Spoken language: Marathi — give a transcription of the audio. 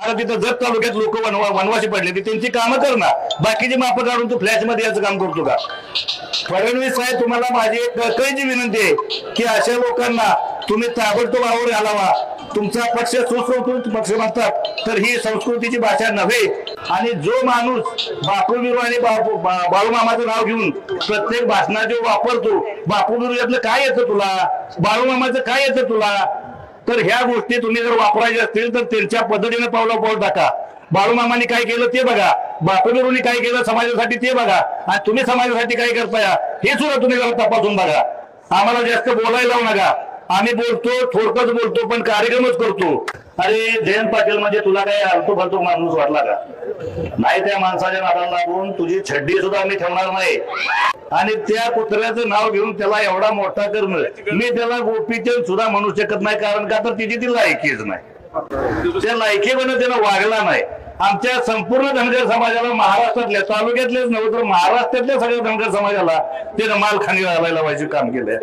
आता तिथं जत तालुक्यात लोक वनवासी पडले. ते त्यांची कामं कर ना बाकीची माप काढून तू फ्लॅशमध्ये याचं काम करतो का? फडणवीस साहेब तुम्हाला माझी एक कळकळीची विनंती आहे की अशा लोकांना तुम्ही ताबडतोब आवर घालावा. तुमचा पक्ष सुसंस्कृत पक्ष म्हणतात तर ही संस्कृतीची भाषा नव्हे. आणि जो माणूस बापू आणि बापू बाळूमामाचं नाव घेऊन प्रत्येक भाषणात जो वापरतो बापू यातलं काय येतं तुला? बाळूमामाचं काय येतं तुला? तर ह्या गोष्टी तुम्ही जर वापरायच्या असतील तर त्यांच्या पद्धतीने पावलं पाऊल टाका. बाळूमामाने काय केलं ते बघा. बापूबिरूंनी काय केलं समाजासाठी ते बघा. आणि तुम्ही समाजासाठी काय करताय? हे सुद्धा तुम्ही जरा तपासून बघा. आम्हाला जास्त बोलायला लावू नका. आम्ही बोलतो थोडकच बोलतो पण कार्यक्रमच करतो. अरे जयंत पाटील म्हणजे तुला काय आलतो फालतो माणूस वाटला का? नाही त्या माणसाच्या नादाला लागून तुझी छड्डी सुद्धा मी ठेवणार नाही. आणि त्या कुत्र्याचं नाव घेऊन त्याला एवढा मोठा करणं मी त्याला गोपीचंद सुद्धा म्हणू शकत नाही कारण का तर तिची ती लायकीच नाही. त्या लायकीमध्ये त्यानं वागला नाही. आमच्या संपूर्ण धनगर समाजाला महाराष्ट्रातल्या तालुक्यातलेच नव्हे तर महाराष्ट्रातल्या सगळ्या धनगर समाजाला त्यानं मालखानी घालायला पाहिजे काम केलंय.